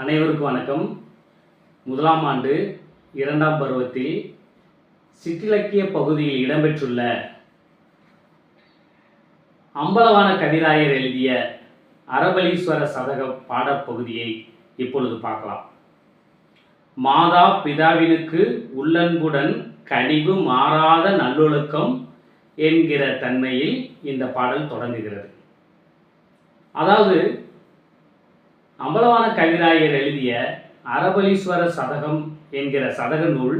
அனைவருக்கும் வணக்கம். முதலாம் ஆண்டு இரண்டாம் பருவத்தில் சிற்றிலக்கிய பகுதியில் இடம்பெற்றுள்ள அம்பலவான கதிராயர் எழுதிய அரபலீஸ்வர சதக பாடப்பகுதியை இப்பொழுது பார்க்கலாம். மாதா பிதாவினுக்கு உள்ளன்புடன் கனிவு மாறாத நல்லொழுக்கம் என்கிற தன்மையில் இந்த பாடல் தொடங்குகிறது. அதாவது அம்பலவான கவிராயர் எழுதிய அரபலீஸ்வர சதகம் என்கிற சதக நூல்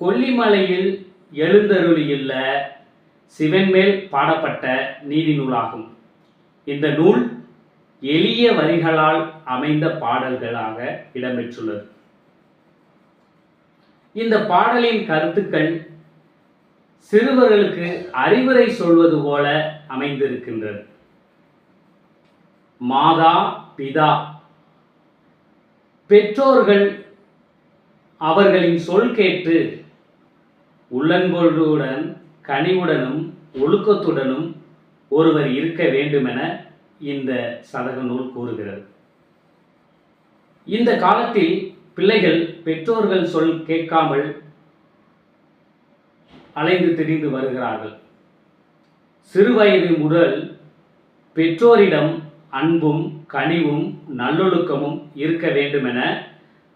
கொல்லிமலையில் எழுந்தருளியுள்ள சிவன் மேல் பாடப்பட்ட நீதி நூலாகும். இந்த நூல் எளிய வரிகளால் அமைந்த பாடல்களாக இடம்பெற்றுள்ளது. இந்த பாடலின் கருத்துக்கள் சிறுவர்களுக்கு அறிவுரை சொல்வது போல அமைந்திருக்கின்றது மாதா பிதா. பெற்றோர்கள் அவர்களின் சொல் கேட்டு உள்ளன்பொழுடன் கனிவுடனும் ஒழுக்கத்துடனும் ஒருவர் இருக்க வேண்டுமென இந்த சதக நூல் கூறுகிறது. இந்த காலத்தில் பிள்ளைகள் பெற்றோர்கள் சொல் கேட்காமல் அலைந்து திரிந்து வருகிறார்கள். சிறுவயது முதல் பெற்றோரிடம் அன்பும் கனிவும் நல்லொழுக்கமும் இருக்க வேண்டுமென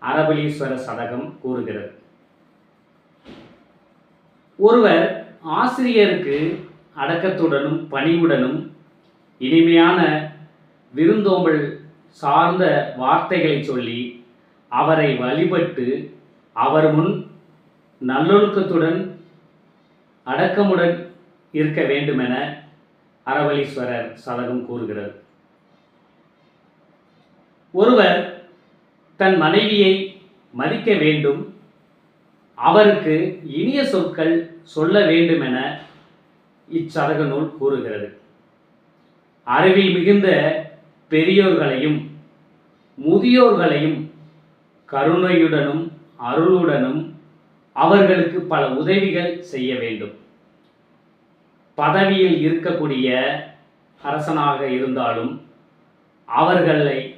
அரபலீஸ்வர சதகம் கூறுகிறது. ஒருவர் ஆசிரியருக்கு அடக்கத்துடனும் பணிவுடனும் இனிமையான விருந்தோம்பல் சார்ந்த வார்த்தைகளை சொல்லி அவரை வழிபட்டு அவர் முன் நல்லொழுக்கத்துடன் அடக்கமுடன் இருக்க வேண்டுமென அரவலீஸ்வரர் சதகம் கூறுகிறது. ஒருவர் தன் மனைவியை மதிக்க வேண்டும் அவருக்கு இனிய சொற்கள் சொல்ல வேண்டுமென இச்சதக நூல் கூறுகிறது. அறிவில் மிகுந்த பெரியோர்களையும் முதியோர்களையும் கருணையுடனும் அருளுடனும் அவர்களுக்கு பல உதவிகள் செய்ய வேண்டும். பதவியில் இருக்கக்கூடிய அரசனாக இருந்தாலும் அவர்களை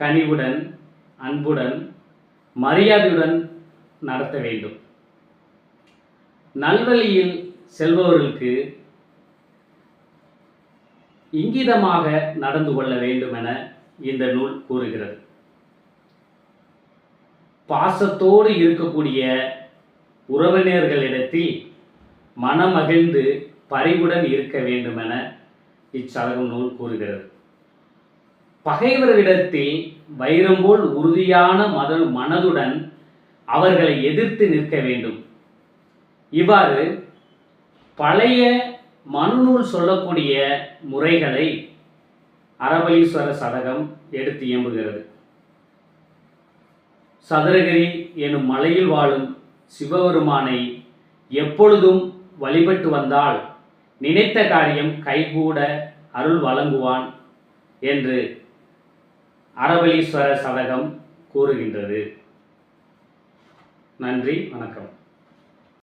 கனிவுடன் அன்புடன் மரியாதையுடன் நடத்த வேண்டும். நல்வழியில் செல்பவர்களுக்கு இங்கிதமாக நடந்து கொள்ள வேண்டும் என இந்த நூல் கூறுகிறது. பாசத்தோடு இருக்கக்கூடிய உறவினர்களிடத்தில் மனமகிழ்ந்து பறிவுடன் இருக்க வேண்டுமென இச்சதகம் நூல் கூறுகிறது. பகைவர்களிடத்தில் வைரம் போல் உறுதியான மத மனதுடன் அவர்களை எதிர்த்து நிற்க வேண்டும். இவ்வாறு பழைய மனுநூல் சொல்லக்கூடிய முறைகளை அரபலீஸ்வர சதகம் எடுத்து இயம்புகிறது. சதுரகிரி எனும் மலையில் வாழும் சிவபெருமானை எப்பொழுதும் வழிபட்டு வந்தால் நினைத்த காரியம் கைகூட அருள் வழங்குவான் என்று அரபலீஸ்வர சதகம் கூறுகின்றது. நன்றி வணக்கம்.